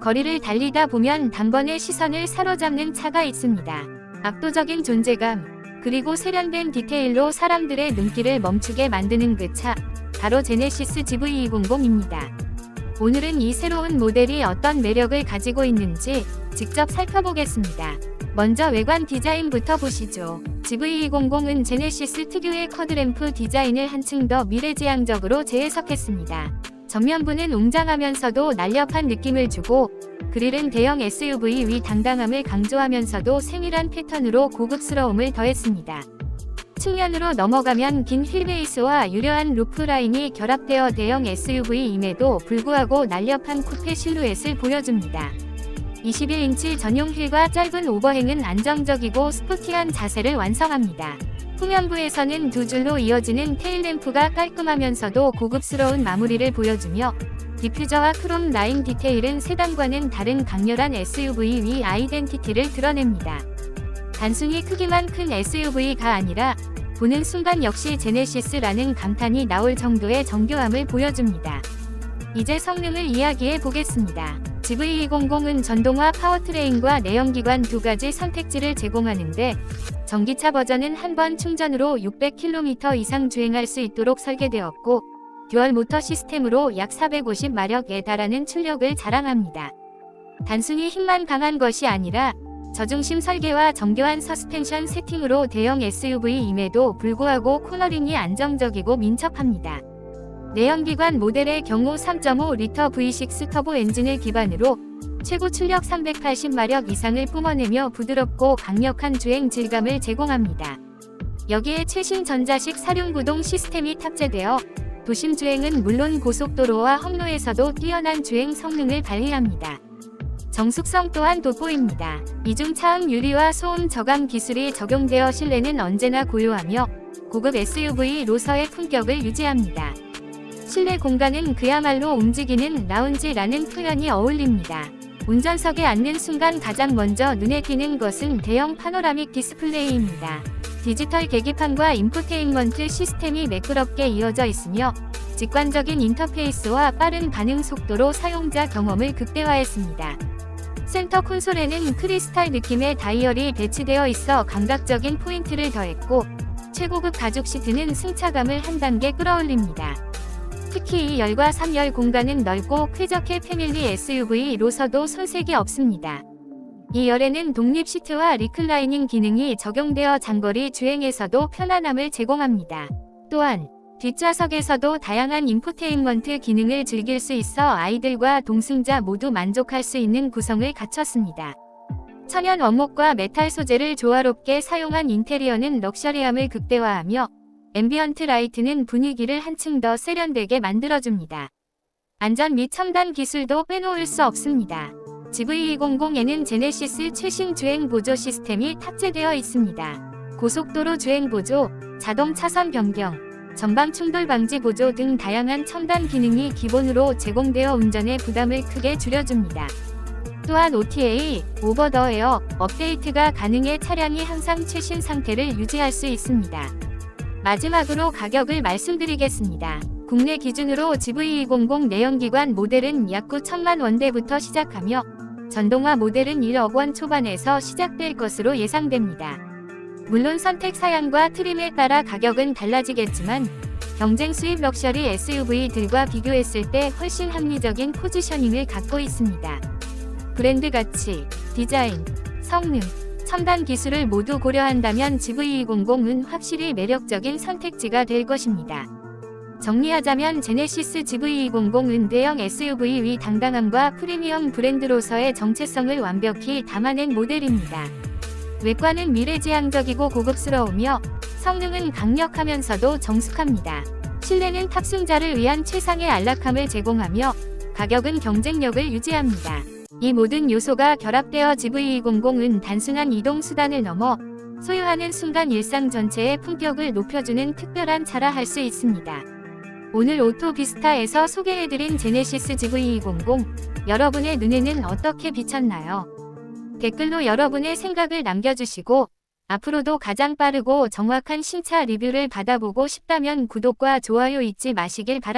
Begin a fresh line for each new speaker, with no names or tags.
거리를 달리다 보면 단번에 시선을 사로잡는 차가 있습니다. 압도적인 존재감, 그리고 세련된 디테일로 사람들의 눈길을 멈추게 만드는 그 차, 바로 제네시스 GV200입니다. 오늘은 이 새로운 모델이 어떤 매력을 가지고 있는지 직접 살펴보겠습니다. 먼저 외관 디자인부터 보시죠. GV200은 제네시스 특유의 커드램프 디자인을 한층 더 미래지향적으로 재해석했습니다. 전면부는 웅장하면서도 날렵한 느낌을 주고 그릴은 대형 SUV 위 당당함을 강조하면서도 세밀한 패턴으로 고급스러움을 더했습니다. 측면으로 넘어가면 긴 휠베이스와 유려한 루프 라인이 결합되어 대형 SUV임에도 불구하고 날렵한 쿠페 실루엣을 보여줍니다. 21인치 전용 휠과 짧은 오버행은 안정적이고 스포티한 자세를 완성합니다. 후면부에서는 두 줄로 이어지는 테일램프가 깔끔하면서도 고급스러운 마무리를 보여주며 디퓨저와 크롬 라인 디테일은 세단과는 다른 강렬한 SUV 위 아이덴티티를 드러냅니다. 단순히 크기만 큰 SUV가 아니라 보는 순간 역시 제네시스라는 감탄이 나올 정도의 정교함을 보여줍니다. 이제 성능을 이야기해 보겠습니다. GV200은 전동화 파워트레인과 내연기관 두 가지 선택지를 제공하는데 전기차 버전은 한 번 충전으로 600km 이상 주행할 수 있도록 설계되었고 듀얼 모터 시스템으로 약 450마력에 달하는 출력을 자랑합니다. 단순히 힘만 강한 것이 아니라 저중심 설계와 정교한 서스펜션 세팅으로 대형 SUV임에도 불구하고 코너링이 안정적이고 민첩합니다. 내연기관 모델의 경우 3.5리터 V6 터보 엔진을 기반으로 최고 출력 380마력 이상을 뿜어내며 부드럽고 강력한 주행 질감을 제공합니다. 여기에 최신 전자식 사륜구동 시스템이 탑재되어 도심 주행은 물론 고속도로와 항로에서도 뛰어난 주행 성능을 발휘합니다. 정숙성 또한 돋보입니다. 이중 차음 유리와 소음 저감 기술이 적용되어 실내는 언제나 고요하며 고급 SUV로서의 품격을 유지합니다. 실내 공간은 그야말로 움직이는 라운지라는 표현이 어울립니다. 운전석에 앉는 순간 가장 먼저 눈에 띄는 것은 대형 파노라믹 디스플레이입니다. 디지털 계기판과 인포테인먼트 시스템이 매끄럽게 이어져 있으며 직관적인 인터페이스와 빠른 반응 속도로 사용자 경험을 극대화했습니다. 센터 콘솔에는 크리스탈 느낌의 다이얼이 배치되어 있어 감각적인 포인트를 더했고 최고급 가죽 시트는 승차감을 한 단계 끌어올립니다. 특히 2열과 3열 공간은 넓고 쾌적해 패밀리 SUV로서도 손색이 없습니다. 2열에는 독립 시트와 리클라이닝 기능이 적용되어 장거리 주행에서도 편안함을 제공합니다. 또한 뒷좌석에서도 다양한 인포테인먼트 기능을 즐길 수 있어 아이들과 동승자 모두 만족할 수 있는 구성을 갖췄습니다. 천연 원목과 메탈 소재를 조화롭게 사용한 인테리어는 럭셔리함을 극대화하며 앰비언트 라이트는 분위기를 한층 더 세련되게 만들어줍니다. 안전 및 첨단 기술도 빼놓을 수 없습니다. GV200에는 제네시스 최신 주행 보조 시스템이 탑재되어 있습니다. 고속도로 주행 보조, 자동 차선 변경, 전방 충돌 방지 보조 등 다양한 첨단 기능이 기본으로 제공되어 운전의 부담을 크게 줄여줍니다. 또한 OTA, 오버 더 에어 업데이트가 가능해 차량이 항상 최신 상태를 유지할 수 있습니다. 마지막으로 가격을 말씀드리겠습니다. 국내 기준으로 GV200 내연기관 모델은 약 9천만 원대부터 시작하며 전동화 모델은 1억 원 초반에서 시작될 것으로 예상됩니다. 물론 선택 사양과 트림에 따라 가격은 달라지겠지만 경쟁 수입 럭셔리 SUV들과 비교했을 때 훨씬 합리적인 포지셔닝을 갖고 있습니다. 브랜드 가치, 디자인, 성능, 첨단 기술을 모두 고려한다면 GV200은 확실히 매력적인 선택지가 될 것입니다. 정리하자면 제네시스 GV200은 대형 SUV 위 당당함과 프리미엄 브랜드로서의 정체성을 완벽히 담아낸 모델입니다. 외관은 미래지향적이고 고급스러우며 성능은 강력하면서도 정숙합니다. 실내는 탑승자를 위한 최상의 안락함을 제공하며 가격은 경쟁력을 유지합니다. 이 모든 요소가 결합되어 GV200은 단순한 이동 수단을 넘어 소유하는 순간 일상 전체의 품격을 높여주는 특별한 차라 할 수 있습니다. 오늘 오토비스타에서 소개해드린 제네시스 GV200 여러분의 눈에는 어떻게 비쳤나요? 댓글로 여러분의 생각을 남겨주시고 앞으로도 가장 빠르고 정확한 신차 리뷰를 받아보고 싶다면 구독과 좋아요 잊지 마시길 바랍니다.